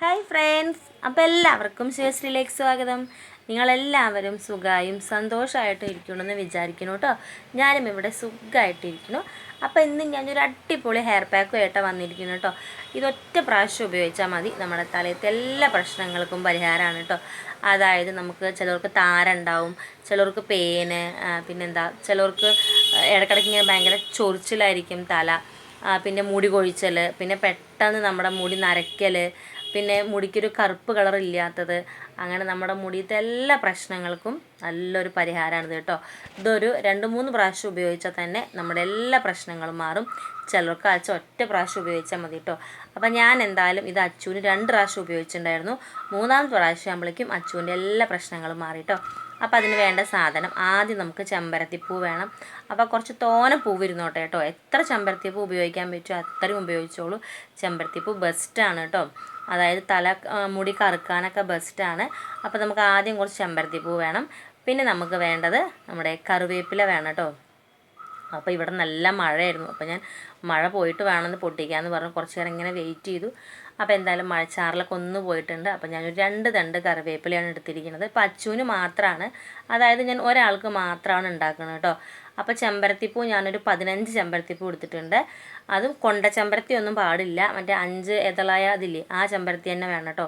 Hi friends. അപ്പോൾ എല്ലാവർക്കും ശിവശ്രീലേക്ക് സ്വാഗതം. നിങ്ങളെല്ലാവരും സുഖമായും സന്തോഷമായിട്ടും ഇരിക്കണമെന്ന് വിചാരിക്കുന്നു കേട്ടോ. ഞാനും ഇവിടെ സുഖമായിട്ടിരിക്കുന്നു. അപ്പോൾ ഇന്ന് ഞാനൊരു അടിപൊളി ഹെയർ പാക്കുമായിട്ടാണ് വന്നിരിക്കുന്നു കേട്ടോ. ഇതൊറ്റ പ്രാവശ്യം ഉപയോഗിച്ചാൽ മതി. നമ്മുടെ തലയത്തെ എല്ലാ പ്രശ്നങ്ങൾക്കും പരിഹാരമാണ് കേട്ടോ. അതായത് നമുക്ക് ചിലർക്ക് താരണ്ടാവും ചിലർക്ക് പേന് പിന്നെന്താ ചിലർക്ക് ഇടയ്ക്കിടയ്ക്ക് ഇങ്ങനെ ഭയങ്കര ചൊറിച്ചിലായിരിക്കും തല പിന്നെ മുടി കൊഴിച്ചൽ പിന്നെ പെട്ടെന്ന് നമ്മുടെ മുടി നരയ്ക്കൽ പിന്നെ മുടിക്കൊരു കറുപ്പ് കളർ ഇല്ലാത്തത്. അങ്ങനെ നമ്മുടെ മുടിയത്തെ എല്ലാ പ്രശ്നങ്ങൾക്കും നല്ലൊരു പരിഹാരമാണിത് കേട്ടോ. ഇതൊരു രണ്ട് മൂന്ന് പ്രാവശ്യം ഉപയോഗിച്ചാൽ തന്നെ നമ്മുടെ എല്ലാ പ്രശ്നങ്ങളും മാറും. ചിലർക്ക് ആഴ്ച ഒറ്റ പ്രാവശ്യം ഉപയോഗിച്ചാൽ മതി കേട്ടോ. അപ്പം ഞാൻ എന്തായാലും ഇത് അച്ചുവിന് രണ്ട് പ്രാവശ്യം ഉപയോഗിച്ചിട്ടുണ്ടായിരുന്നു. മൂന്നാമത്തെ പ്രാവശ്യം ആകുമ്പോഴേക്കും അച്ചുവിന്റെ എല്ലാ പ്രശ്നങ്ങളും മാറി കേട്ടോ. അപ്പോൾ അതിന് വേണ്ട സാധനം ആദ്യം നമുക്ക് ചെമ്പരത്തിപ്പൂ വേണം. അപ്പോൾ കുറച്ച് തോന പൂ ഇരുന്നോട്ടെ കേട്ടോ. എത്ര ചെമ്പരത്തിപ്പൂ ഉപയോഗിക്കാൻ പറ്റുമോ അത്രയും ഉപയോഗിച്ചോളൂ. ചെമ്പരത്തിപ്പൂ ബെസ്റ്റാണ് കേട്ടോ. അതായത് തല മുടി കറുക്കാനൊക്കെ ബെസ്റ്റാണ് അപ്പോൾ നമുക്ക് ആദ്യം കുറച്ച് ചെമ്പരത്തിപ്പൂ വേണം. പിന്നെ നമുക്ക് വേണ്ടത് നമ്മുടെ കറിവേപ്പില വേണം കേട്ടോ അപ്പോൾ ഇവിടെ നല്ല മഴയായിരുന്നു. അപ്പോൾ ഞാൻ മഴ പോയിട്ട് വേണമെന്ന് പൊട്ടിക്കാമെന്ന് പറഞ്ഞ്. കുറച്ച് നേരം ഇങ്ങനെ വെയിറ്റ് ചെയ്തു. അപ്പോൾ എന്തായാലും മഴച്ചാറിലൊക്കെ ഒന്ന് പോയിട്ടുണ്ട്. അപ്പോൾ ഞാനൊരു രണ്ട് തണ്ട് കറിവേപ്പിലയാണ് എടുത്തിരിക്കുന്നത്. ഇപ്പോൾ അച്ചുവിന് മാത്രമാണ് അതായത് ഞാൻ ഒരാൾക്ക് മാത്രമാണ് ഉണ്ടാക്കുന്നത് കേട്ടോ അപ്പോൾ ചെമ്പരത്തിപ്പൂ ഞാനൊരു പതിനഞ്ച് ചെമ്പരത്തിപ്പൂ എടുത്തിട്ടുണ്ട്. അതും കൊണ്ട ചെമ്പരത്തി ഒന്നും പാടില്ല. മറ്റേ അഞ്ച് ഇതളായ അതില്ലേ ആ ചെമ്പരത്തി തന്നെ വേണം കേട്ടോ.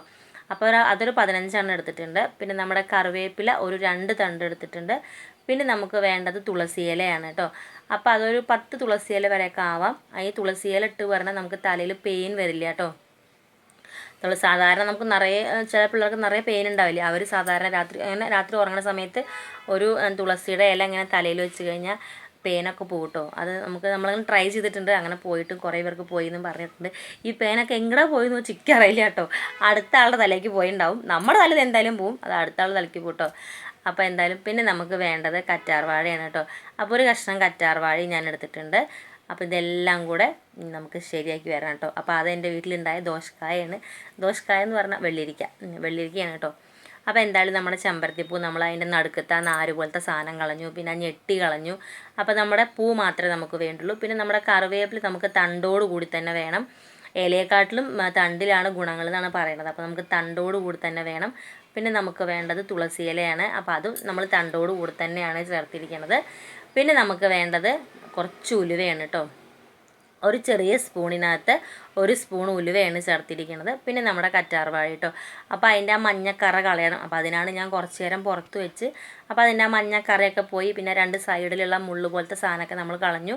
അപ്പോൾ അതൊരു പതിനഞ്ചെണ്ണം എടുത്തിട്ടുണ്ട്. പിന്നെ നമ്മുടെ കറിവേപ്പില ഒരു രണ്ട് തണ്ട് എടുത്തിട്ടുണ്ട്. പിന്നെ നമുക്ക് വേണ്ടത് തുളസി ഇലയാണ് കേട്ടോ. അപ്പോൾ അതൊരു പത്ത് തുളസി ഇല വരെയൊക്കെ ആവാം. ഈ തുളസി ഇല ഇട്ട് പറഞ്ഞാൽ നമുക്ക് തലയിൽ പെയിൻ വരില്ല കേട്ടോ. നമ്മൾ സാധാരണ നമുക്ക് നിറയെ ചില പിള്ളേർക്ക് നിറയെ പെയിൻ ഉണ്ടാവില്ലേ? അവർ സാധാരണ രാത്രി അങ്ങനെ രാത്രി ഉറങ്ങുന്ന സമയത്ത് ഒരു തുളസിയുടെ ഇല ഇങ്ങനെ തലയിൽ വെച്ച് കഴിഞ്ഞാൽ പേനൊക്കെ പോകട്ടോ കേട്ടോ അത് നമുക്ക് നമ്മളങ്ങനെ ട്രൈ ചെയ്തിട്ടുണ്ട്. അങ്ങനെ പോയിട്ടും കുറേ പേർക്ക് പോയി എന്നും പറഞ്ഞിട്ടുണ്ട്. ഈ പേനൊക്കെ എങ്ങനെ പോയി എന്ന് വെച്ചാൽ എനിക്ക് അറിയില്ല കേട്ടോ. അടുത്ത ആളുടെ തലയ്ക്ക് പോയിണ്ടാവും. നമ്മുടെ തലയിൽ എന്തായാലും പോവും. അത് അടുത്ത ആളുടെ തലയ്ക്ക് പോട്ടോ. അപ്പോൾ എന്തായാലും പിന്നെ നമുക്ക് വേണ്ടത് കറ്റാർവാഴയാണ് കേട്ടോ. അപ്പോൾ ഒരു കഷ്ണം കറ്റാർ വാഴയും ഞാൻ എടുത്തിട്ടുണ്ട്. അപ്പോൾ ഇതെല്ലാം കൂടെ നമുക്ക് ശരിയാക്കി വരണം കേട്ടോ. അപ്പോൾ അത് എന്റെ വീട്ടിലുണ്ടായ ദോശക്കായാണ്. ദോശക്കായ എന്ന് പറഞ്ഞാൽ വെള്ളിരിക്ക. വെള്ളിരിക്കയാണ് കേട്ടോ. അപ്പോൾ എന്തായാലും നമ്മുടെ ചെമ്പരത്തിപ്പൂ നമ്മൾ അതിന്റെ നടുക്കത്തെ ആ നാര് പോലത്തെ സാധനം കളഞ്ഞു. പിന്നെ ഞെട്ടി കളഞ്ഞു. അപ്പോൾ നമ്മുടെ പൂ മാത്രമേ നമുക്ക് വേണ്ടുള്ളൂ. പിന്നെ നമ്മുടെ കറിവേപ്പില നമുക്ക് തണ്ടോട് കൂടി തന്നെ വേണം. ഇലയെക്കാട്ടിലും തണ്ടിലാണ് ഗുണങ്ങൾ എന്നാണ് പറയുന്നത്. അപ്പോൾ നമുക്ക് തണ്ടോട് കൂടി തന്നെ വേണം. പിന്നെ നമുക്ക് വേണ്ടത് തുളസി ഇലയാണ്. അപ്പോൾ അതും നമ്മൾ തണ്ടോട് കൂടി തന്നെയാണ് ചേർത്തിരിക്കുന്നത്. പിന്നെ നമുക്ക് വേണ്ടത് കുറച്ച് ഉലുവയാണ് കേട്ടോ ഒരു ചെറിയ സ്പൂണിനകത്ത് ഒരു സ്പൂൺ ഉലുവയാണ് ചേർത്തിരിക്കുന്നത്. പിന്നെ നമ്മുടെ കറ്റാർവാഴ കേട്ടോ അപ്പോൾ അതിന്റെ ആ മഞ്ഞക്കറ കളയണം. അപ്പോൾ അതിനാണ് ഞാൻ കുറച്ച് നേരം പുറത്ത് വെച്ച് അപ്പോൾ അതിന്റെ ആ മഞ്ഞക്കറയൊക്കെ പോയി പിന്നെ രണ്ട് സൈഡിലുള്ള മുള്ള് പോലത്തെ സാധനമൊക്കെ നമ്മൾ കളഞ്ഞു.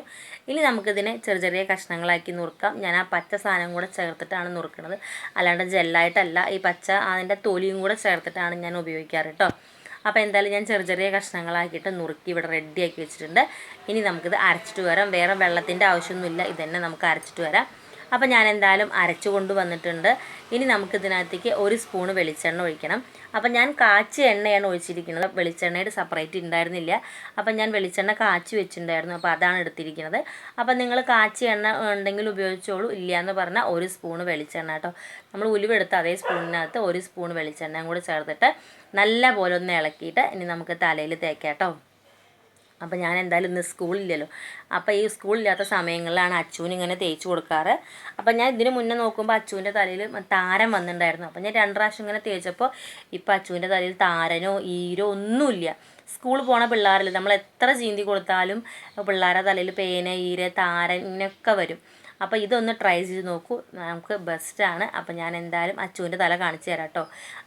ഇനി നമുക്കിതിനെ ചെറിയ ചെറിയ കഷ്ണങ്ങളാക്കി നുറുക്കാം. ഞാൻ ആ പച്ച സാധനം കൂടെ ചേർത്തിട്ടാണ് നുറുക്കുന്നത് അല്ലാണ്ട് ജെല്ലായിട്ടല്ല ഈ പച്ച അതിന്റെ തൊലിയും കൂടെ ചേർത്തിട്ടാണ് ഞാൻ ഉപയോഗിക്കാറ് കേട്ടോ അപ്പോൾ എന്തായാലും ഞാൻ ചെറിയ ചെറിയ കഷ്ണങ്ങളാക്കിയിട്ട് നുറുക്കി ഇവിടെ റെഡിയാക്കി വെച്ചിട്ടുണ്ട്. ഇനി നമുക്കിത് അരച്ചിട്ട് വരാം. വേറെ വെള്ളത്തിന്റെ ആവശ്യമൊന്നുമില്ല. ഇതന്നെ നമുക്ക് അരച്ചിട്ട് വരാം. അപ്പോൾ ഞാൻ എന്തായാലും അരച്ചു കൊണ്ടുവന്നിട്ടുണ്ട്. ഇനി നമുക്ക് ഇതിനകത്തേക്ക് ഒരു സ്പൂണ് വെളിച്ചെണ്ണ ഒഴിക്കണം. അപ്പം ഞാൻ കാച്ചിയ എണ്ണയാണ് ഒഴിച്ചിരിക്കുന്നത്. വെളിച്ചെണ്ണയുടെ സെപ്പറേറ്റ് ഉണ്ടായിരുന്നില്ല. അപ്പം ഞാൻ വെളിച്ചെണ്ണ കാച്ചി വെച്ചിട്ടുണ്ടായിരുന്നു. അപ്പോൾ അതാണ് എടുത്തിരിക്കുന്നത്. അപ്പം നിങ്ങൾ കാച്ചിയ എണ്ണ ഉണ്ടെങ്കിൽ ഉപയോഗിച്ചോളൂ. ഇല്ല എന്ന് പറഞ്ഞാൽ ഒരു സ്പൂണ് വെളിച്ചെണ്ണ കേട്ടോ. നമ്മൾ ഉലുവെടുത്ത് അതേ സ്പൂണിനകത്ത് ഒരു സ്പൂൺ വെളിച്ചെണ്ണയും കൂടി ചേർത്തിട്ട് നല്ല പോലെ ഒന്ന് ഇളക്കിയിട്ട് ഇനി നമുക്ക് തലയിൽ തേക്കാം കേട്ടോ. അപ്പോൾ ഞാൻ എന്തായാലും ഇന്ന് സ്കൂളില്ലല്ലോ. അപ്പോൾ ഈ സ്കൂളില്ലാത്ത സമയങ്ങളിലാണ് അച്ചുവിന് ഇങ്ങനെ തേച്ച് കൊടുക്കാറ്. അപ്പോൾ ഞാൻ ഇതിന് മുന്നേ നോക്കുമ്പോൾ അച്ചുവിന്റെ തലയിൽ താരം വന്നിട്ടുണ്ടായിരുന്നു. അപ്പോൾ ഞാൻ രണ്ട് പ്രാവശ്യം ഇങ്ങനെ തേച്ചപ്പോൾ ഇപ്പോൾ അച്ചുവിന്റെ തലയിൽ താരനോ ഈരോ ഒന്നുമില്ല. സ്കൂൾ പോണ പിള്ളേരല്ലേ. നമ്മൾ എത്ര ചീന്തി കൊടുത്താലും പിള്ളേരുടെ തലയിൽ പേന ഈര താരൻ ഇങ്ങനെയൊക്കെ വരും. അപ്പോൾ ഇതൊന്ന് ട്രൈ ചെയ്ത് നോക്കൂ. നമുക്ക് ബെസ്റ്റാണ് അപ്പോൾ ഞാൻ എന്തായാലും അച്ചുവിന്റെ തല കാണിച്ചു തരാം കേട്ടോ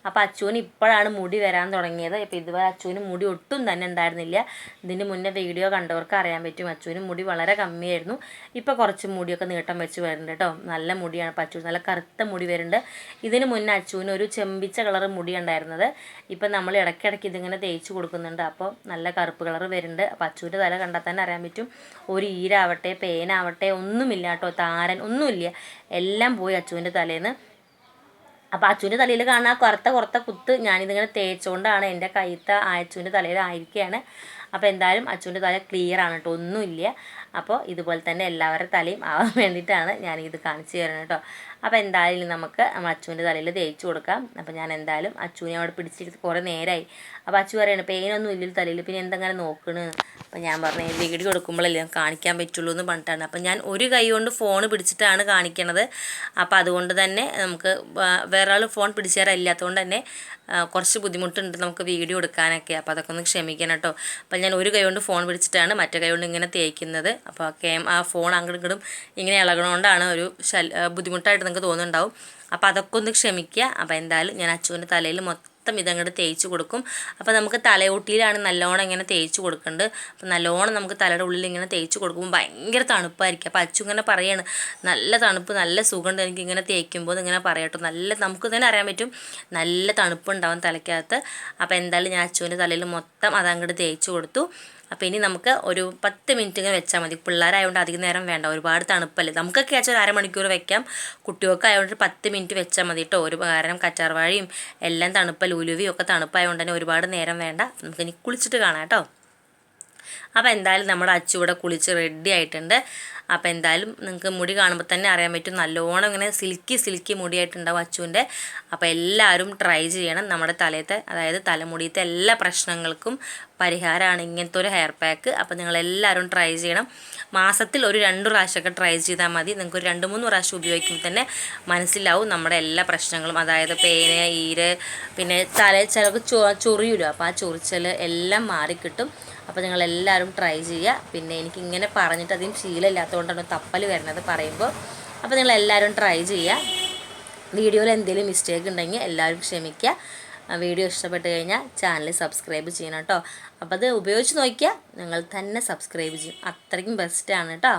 അപ്പോൾ അച്ചുവിന് ഇപ്പോഴാണ് മുടി വരാൻ തുടങ്ങിയത്. ഇപ്പോൾ ഇതുവരെ അച്ചുവിന് മുടി ഒട്ടും തന്നെ ഉണ്ടായിരുന്നില്ല. ഇതിന് മുന്നേ വീഡിയോ കണ്ടവർക്ക് അറിയാൻ പറ്റും. അച്ചുവിന് മുടി വളരെ കമ്മിയായിരുന്നു. ഇപ്പോൾ കുറച്ച് മുടിയൊക്കെ നീട്ടം വെച്ച് വരുന്നുണ്ട് കേട്ടോ നല്ല മുടിയാണ് ഇപ്പോൾ അച്ചു. നല്ല കറുത്ത മുടി വരുന്നുണ്ട്. ഇതിന് മുന്നേ അച്ചുവിന് ഒരു ചെമ്പിച്ച കളർ മുടി ഉണ്ടായിരുന്നത്. ഇപ്പം നമ്മൾ ഇടയ്ക്കിടയ്ക്ക് ഇതിങ്ങനെ തേച്ച് കൊടുക്കുന്നുണ്ട്. അപ്പോൾ നല്ല കറുപ്പ് കളർ വരുന്നുണ്ട്. അപ്പോൾ അച്ചുവിന്റെ തല കണ്ടാൽ തന്നെ അറിയാൻ പറ്റും. ഒരു ഈരാവട്ടെ പേനാവട്ടെ ഒന്നുമില്ല കേട്ടോ താരൻ ഒന്നുമില്ല. എല്ലാം പോയി അച്ചുവിന്റെ തലേന്ന്. അപ്പോൾ അച്ചുവിന്റെ തലയിൽ കാണുന്ന കുറത്ത കറുത്ത കുത്ത് ഞാനിതിങ്ങനെ തേച്ചുകൊണ്ടാണ് എന്റെ കയ്യത്ത അച്ചുവിന്റെ തലയിൽ ആയിരിക്കുകയാണ് അപ്പോൾ എന്തായാലും അച്ചുവിന്റെ തല ക്ലിയർ ആണ് കേട്ടോ ഒന്നുമില്ല. അപ്പോൾ ഇതുപോലെ തന്നെ എല്ലാവരുടെ തലയും ആവാൻ വേണ്ടിയിട്ടാണ് ഞാനിത് കാണിച്ചു തരുന്നത് കേട്ടോ അപ്പോൾ എന്തായാലും നമുക്ക് അച്ചുവിന്റെ തലയിൽ തേച്ച് കൊടുക്കാം. അപ്പോൾ ഞാൻ എന്തായാലും അച്ചുവിനെ അവിടെ പിടിച്ചിട്ട് കുറേ നേരമായി അപ്പോൾ അച്ചു പറയാണ് പെയിനൊന്നും ഇല്ലല്ലോ തലയിൽ. പിന്നെ എന്തെങ്ങനെ നോക്കണ്? അപ്പോൾ ഞാൻ പറഞ്ഞു വീഡിയോ കൊടുക്കുമ്പോഴല്ലേ കാണിക്കാൻ പറ്റുള്ളൂ എന്ന് പറഞ്ഞിട്ടാണ്. അപ്പോൾ ഞാൻ ഒരു കൈ കൊണ്ട് ഫോൺ പിടിച്ചിട്ടാണ് കാണിക്കണത്. അപ്പോൾ അതുകൊണ്ട് തന്നെ നമുക്ക് വേറെ ആൾ ഫോൺ പിടിച്ചു തരാൻ ഇല്ലാത്തതുകൊണ്ട് തന്നെ കുറച്ച് ബുദ്ധിമുട്ടുണ്ട് നമുക്ക് വീഡിയോ എടുക്കാനൊക്കെ. അപ്പോൾ അതൊക്കെ ഒന്ന് ക്ഷമിക്കണം കേട്ടോ ഞാൻ ഒരു കൈകൊണ്ട് ഫോൺ പിടിച്ചിട്ടാണ് മറ്റേ കൈ കൊണ്ട് ഇങ്ങനെ തേക്കുന്നത്. അപ്പോൾ കേം ആ ഫോൺ അങ്ങോട്ടും ഇങ്ങോട്ടും ഇങ്ങനെ ഇളകണോണ്ടാണ് ഒരു ബുദ്ധിമുട്ടായിട്ട് നിങ്ങൾക്ക് തോന്നുന്നുണ്ടാവും. അപ്പോൾ അതൊക്കെ ഒന്ന് ക്ഷമിക്കുക. അപ്പോൾ എന്തായാലും ഞാൻ അച്ചുവിന്റെ തലയിൽ മൊത്തം ഇതങ്ങോട്ട് തേച്ച് കൊടുക്കും. അപ്പോൾ നമുക്ക് തലയൊട്ടിയിലാണ് നല്ലോണം ഇങ്ങനെ തേച്ച് കൊടുക്കേണ്ടത് അപ്പോൾ നല്ലോണം നമുക്ക് തലയുടെ ഉള്ളിൽ ഇങ്ങനെ തേച്ച് കൊടുക്കുമ്പോൾ ഭയങ്കര തണുപ്പായിരിക്കും. അപ്പോൾ അച്ചു ഇങ്ങനെ പറയാണ് നല്ല തണുപ്പ് നല്ല സുഖമുണ്ട്. എനിക്ക് ഇങ്ങനെ തേക്കുമ്പോൾ ഇങ്ങനെ പറയട്ടോ. നല്ല നമുക്ക് തന്നെ അറിയാൻ പറ്റും നല്ല തണുപ്പുണ്ടാവും തലയ്ക്കകത്ത്. അപ്പോൾ എന്തായാലും ഞാൻ അച്ചുവിന്റെ തലയിൽ മൊത്തം അതങ്ങോട്ട് തേച്ച് കൊടുത്തു. അപ്പോൾ ഇനി നമുക്ക് ഒരു പത്ത് മിനിറ്റ് ഇങ്ങനെ വെച്ചാൽ മതി. പിള്ളേരായതുകൊണ്ട് അധികം നേരം വേണ്ട. ഒരുപാട് തണുപ്പല്ലേ. നമുക്കൊക്കെ വെച്ചാൽ ഒരു അരമണിക്കൂർ വെക്കാം. കുട്ടികൾക്ക് ആയതുകൊണ്ട് പത്ത് മിനിറ്റ് വെച്ചാൽ മതി കേട്ടോ ഒരു കാരണം കച്ചാർവാഴയും എല്ലാം തണുപ്പല്ല ഉലുവിയും ഒക്കെ തണുപ്പായതുകൊണ്ട് തന്നെ ഒരുപാട് നേരം വേണ്ട. നമുക്കിനി കുളിച്ചിട്ട് കാണാം കേട്ടോ അപ്പോൾ എന്തായാലും നമ്മുടെ അച്ചു ഇവിടെ കുളിച്ച് റെഡി ആയിട്ടുണ്ട്. അപ്പോൾ എന്തായാലും നിങ്ങൾക്ക് മുടി കാണുമ്പോൾ തന്നെ അറിയാൻ പറ്റും. നല്ലോണം ഇങ്ങനെ സിൽക്കി സിൽക്കി മുടിയായിട്ടുണ്ടാവും അച്ചുവിന്റെ അപ്പോൾ എല്ലാവരും ട്രൈ ചെയ്യണം നമ്മുടെ തലയത്തെ അതായത് തലമുടിയത്തെ എല്ലാ പ്രശ്നങ്ങൾക്കും പരിഹാരമാണ് ഇങ്ങനത്തെ ഒരു ഹെയർ പാക്ക് അപ്പോൾ നിങ്ങളെല്ലാവരും ട്രൈ ചെയ്യണം. മാസത്തിൽ ഒരു രണ്ട് പ്രാവശ്യമൊക്കെ ട്രൈ ചെയ്താൽ മതി. നിങ്ങൾക്ക് ഒരു രണ്ട് മൂന്ന് പ്രാവശ്യം ഉപയോഗിക്കുമ്പോൾ തന്നെ മനസ്സിലാവും നമ്മുടെ എല്ലാ പ്രശ്നങ്ങളും. അതായത് പേന് ഈര് പിന്നെ തല ചിലർക്ക് ചൊറിയില്ല അപ്പോൾ ആ ചൊറിച്ചൽ എല്ലാം മാറിക്കിട്ടും. അപ്പോൾ നിങ്ങളെല്ലാവരും ട്രൈ ചെയ്യുക പിന്നെ എനിക്ക് ഇങ്ങനെ പറഞ്ഞിട്ട് അധികം ശീലമില്ലാത്തതുകൊണ്ടാണ് തപ്പൽ വരുന്നത് പറയുമ്പോൾ അപ്പോൾ നിങ്ങളെല്ലാവരും ട്രൈ ചെയ്യുക വീഡിയോയിൽ എന്തെങ്കിലും മിസ്റ്റേക്ക് ഉണ്ടെങ്കിൽ എല്ലാവരും ക്ഷമിക്കുക വീഡിയോ ഇഷ്ടപ്പെട്ട് കഴിഞ്ഞാൽ ചാനൽ സബ്സ്ക്രൈബ് ചെയ്യണം കേട്ടോ അപ്പോൾ അത് ഉപയോഗിച്ച് നോക്കിയാൽ നിങ്ങൾ തന്നെ സബ്സ്ക്രൈബ് ചെയ്യും. അത്രയ്ക്കും ബെസ്റ്റാണ് കേട്ടോ